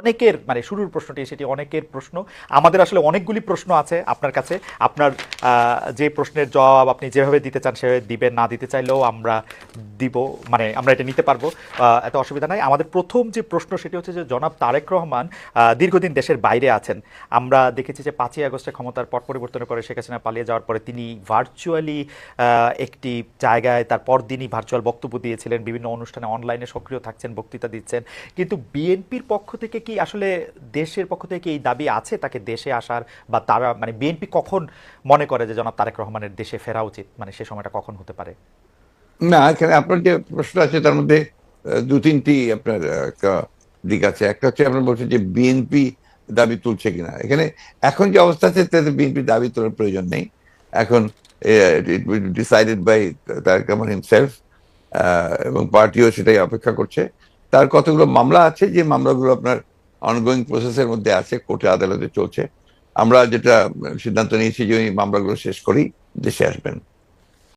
অনেকের মানে শুরুর প্রশ্নটি সেটি অনেকের প্রশ্ন। আমাদের আসলে অনেকগুলি প্রশ্ন আছে আপনার কাছে। আপনার যে প্রশ্নের জবাব আপনি যেভাবে দিতে চান সেভাবে দিবেন, না দিতে চাইলেও আমরা দিব মানে আমরা এটা নিতে পারব। এত অসুবিধা নাই। আমাদের প্রথম যে প্রশ্ন সেটি হচ্ছে যে, জনাব তারেক রহমান দীর্ঘদিন দেশের বাইরে আছেন। আমরা দেখেছি যে পাঁচই আগস্টে ক্ষমতার পট পরিবর্তনের পরে শেখ হাসিনা পালিয়ে যাওয়ার পরে তিনি ভার্চুয়ালি একটি জায়গায় তার পরদিনই ভার্চুয়াল বক্তব্য দিয়েছিলেন। বিভিন্ন অনুষ্ঠানে অনলাইনে সক্রিয় থাকছেন, বক্তৃতা দিচ্ছেন। কিন্তু বিএনপির পক্ষ থেকে কি আসলে দেশের পক্ষ থেকে এই দাবি আছে তাকে দেশে আসার বা তারা মানে বিএনপি কখন মনে করে যে জনাব তারেক রহমানের দেশে ফেরা উচিত? মানে সে সময়টা কখন হতে পারে? না, এখানে আপনার যে প্রশ্ন আছে তার মধ্যে দু তিনটি আপনার দিক আছে। একটা হচ্ছে আপনার বলছেন যে বিএনপি দাবি তুলছে কিনা। এখানে এখন যে অবস্থা আছে, তাতে বিএনপি দাবি তোলার প্রয়োজন নেই। এখন decided by Tarique Rahman himself এবং পার্টিও সেটাই অপেক্ষা করছে। তার কতগুলো মামলা আছে, যে মামলাগুলো আপনার অনগোয়িং প্রসেসের মধ্যে আছে, কোর্টে আদালতে চলছে। আমরা যেটা সিদ্ধান্ত নিয়েছি যে ওই মামলাগুলো শেষ করেই দেশে আসবেন।